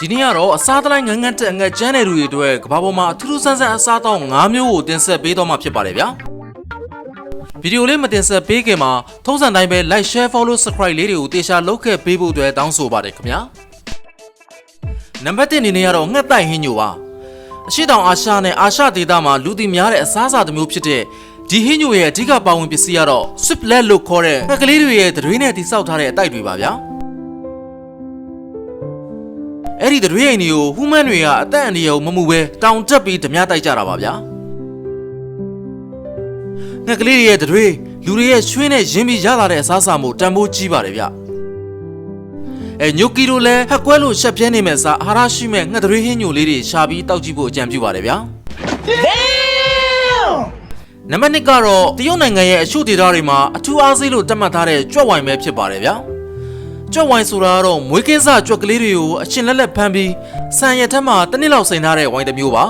ဒီနေ့ကတော့အစားတလိုက်ငန်းငန်းတက်အငတ်ကျန်းတဲ့လူတွေအတွက်ကဘာပေါ်မှာအထူးထူးဆန်းဆန်းအစားအသောက်၅မျိုးကိုတင်ဆက်ပေးတော့မှာဖြစ်ပါတယ်ဗျာဗီဒီယိုလေးမတင်ဆက်ပေးခင်မှာထုံးစံတိုင်းပဲ like share follow subscribe လေးတွေကိုတေချာလုပ်ခဲ့ပေးဖို့အတွက်တောင်းဆိုပါတယ်ခင်ဗျာနံပါတ်1အနေနဲ့ကတော့ငှက်တိုက်ဟင်းညိုပါအရှိတောင်အာရှနဲ့အာရှဒေသမှာလူသိများတဲ့အစားအစာတစ်မျိုးဖြစ်တဲ့ဒီဟင်းညိုရဲ့အဓိကပါဝင်ပစ္စည်းကတော့ sweet let လို့ခေါ်တဲ့ငှက်ကလေးတွေရဲ့သတွေးနဲ့တိစောက်ထားတဲ့အတိုက်တွေပါဗျာ အဲ့ဒီတရွေးအိမ်တွေကိုဟူးမန်တွေကအသက်အန္တရာယ်မမှုပဲတောင်တက်ပြီးဓမြတိုက်ကြတာပါဗျာငှက်ကလေးတွေရဲ့တရွေးလူတွေရဲ့ရွှင်းနဲ့ရင်းပြီးရလာတဲ့အစားအစာမို့တန်ဖိုးကြီးပါတယ်ဗျအဲညိုကီတို့လည်းဟက်ကွဲလို့ရှက်ပြဲနေမဲ့စားအာဟာရရှိမဲ့ငှက်တရွေးဟင်းညိုလေးတွေရှာပြီးတောက်ကြည့်ဖို့အကြံပြုပါတယ်ဗျာနံပါတ်1ကတော့တရုတ်နိုင်ငံရဲ့အရှုဒေသတွေမှာအထူးအားစိလို့တတ်မှတ်ထားတဲ့ကြွက်ဝိုင်ပဲဖြစ်ပါတယ်ဗျာ ကြွက်ဝိုင်ဆိုတာကတော့မွေးကင်းစကြွက်ကလေးတွေကိုအရှင်လက်လက်ဖမ်းပြီးဆန်ရက်ထက်မှာတစ်နှစ်လောက်စိန်ထားတဲ့ဝိုင်တစ်မျိုးပါ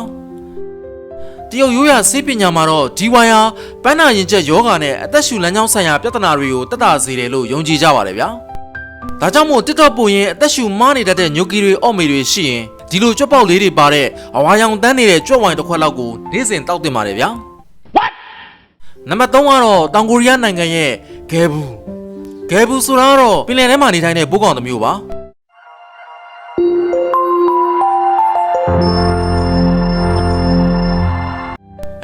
တရုတ်ရိုးရာဆေးပညာမှာတော့ဒီဝိုင်ဟာပန်းနာရင်ကျက်ယောဂါနဲ့အသက်ရှူလမ်းကြောင်းဆိုင်ရာပြဿနာတွေကိုတက်တာစေတယ်လို့ယုံကြည်ကြပါတယ်ဗျာဒါကြောင့်မို့ TikTok ပို့ရင်အသက်ရှူမားနေတတ်တဲ့ညိုကီတွေအော့မေတွေရှိရင်ဒီလိုကြွက်ပေါက်လေးတွေပါတဲ့အဝါရောင်တန်းနေတဲ့ကြွက်ဝိုင်တစ်ခွက်လောက်ကိုနေ့စဉ်တောက်တင်ပါတယ်ဗျာနံပါတ်3ကတော့တောင်ကိုရီးယားနိုင်ငံရဲ့ဂဲဘူး ဂဲဘူးဆိုတာကတော့ပင်လယ်ထဲမှာနေထိုင်တဲ့ဘိုးကောင်တစ်မျိုးပါ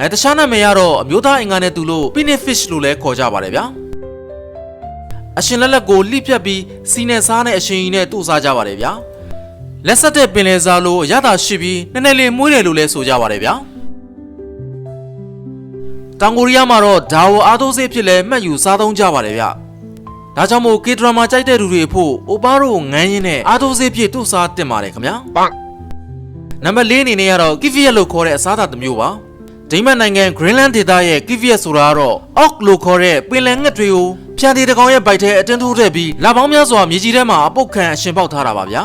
အဲတခြားနာမည်ကတော့အမျိုးသားအင်္ဂါနဲ့တူလို့ pinnet fish လို့လည်းခေါ်ကြပါတယ်ဗျာအရှင်လက်လက်ကိုလှိပြက်ပြီးစီနဲ့စားနဲ့အရှင်ကြီးနဲ့တို့စားကြပါတယ်ဗျာလက်ဆက်တဲ့ပင်လယ်စားလို့အရသာရှိပြီးနည်းနည်းလေးမွေးတယ်လို့လည်းဆိုကြပါတယ်ဗျာတောင်ကိုရီးယားမှာတော့ဒါဝအားသုံးစေးဖြစ်လဲမှတ်ယူစားသုံးကြပါတယ်ဗျ။ ဒါကြောင့်မို့ကေဒရမာကြိုက်တဲ့လူတွေအဖို့အိုပါတို့ငန်းရင်းနဲ့အားသုံးစေးဖြစ်တို့စားတင်ပါတယ်ခင်ဗျာ။နံပါတ်၄အနေနဲ့ကတော့ကီဗီယက်လို့ခေါ်တဲ့အစားအသောက်တစ်မျိုးပါ။ဒိမတ်နိုင်ငံ Greenland ဒေသရဲ့ကီဗီယက်ဆိုတာကတော့ Ock လို့ခေါ်တဲ့ပင်လယ်ငှက်တွေကိုဖြန်တီတစ်ကောင်ရဲ့ဗိုက်ထဲအတင်းထိုးထည့်ပြီးလာပေါင်းများစွာမြေကြီးထဲမှာအပုတ်ခံအရှင်ပေါက်ထားတာပါဗျာ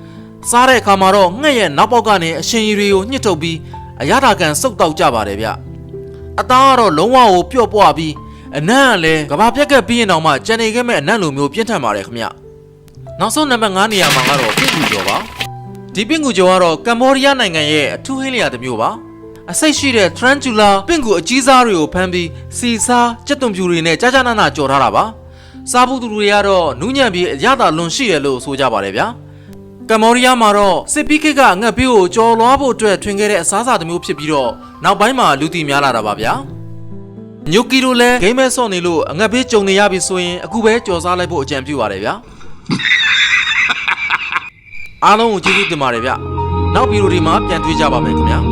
။စားတဲ့အခါမှာတော့ငှက်ရဲ့နောက်ပေါက်ကနေအရှင်ရီတွေကိုညှစ်ထုတ်ပြီးအရသာကန်စုပ်တောက်ကြပါတယ်ဗျ။အသားကတော့လုံးဝကိုပျော့ပွားပြီး အနံ့ကလည်းကဘာပြက်ကက်ပြီးရင်တော့မှကြံနေခဲ့မဲ့အနံ့လိုမျိုးပြင်းထန်ပါတယ်ခင်ဗျနောက်ဆုံးနံပါတ်9နေရာမှာကတော့ပင့်ကူကျော်ပါဒီပင့်ကူကျော်ကတော့ကမ္ဘောဒီးယားနိုင်ငံရဲ့အထူးဟင်းလျာတစ်မျိုးပါအစိတ်ရှိတဲ့ tarantula ပင့်ကူအကြီးစားတွေကိုဖမ်းပြီးစီစားကြက်သွန်ဖြူတွေနဲ့ကြာကြာနာနာကြော်ထားတာပါစားဖို့သူတွေကတော့နူးညံ့ပြီးအရသာလွန်ရှိတယ်လို့ဆိုကြပါတယ်ဗျာကမ္ဘောဒီးယားမှာတော့စစ်ပီးကိတ်ကအငတ်ဘေးကိုကြော်လွှားဖို့အတွက်ထွင်ခဲ့တဲ့အစားအစာတစ်မျိုးဖြစ်ပြီးတော့နောက်ပိုင်းမှာလူသိများလာတာပါဗျာ ညိုကီတို့လည်းဂိမ်းမဲဆော့နေလို့အငတ်ဘေးကြုံနေရပြီဆိုရင်အခုပဲကြော်စားလိုက်ဖို့အကြံပြုပါတယ်ဗျာအားလုံးကိုကျေးဇူးတင်ပါတယ်ဗျနောက်ဗီဒီယိုဒီမှာပြန်တွေ့ကြပါမယ်ခင်ဗျာ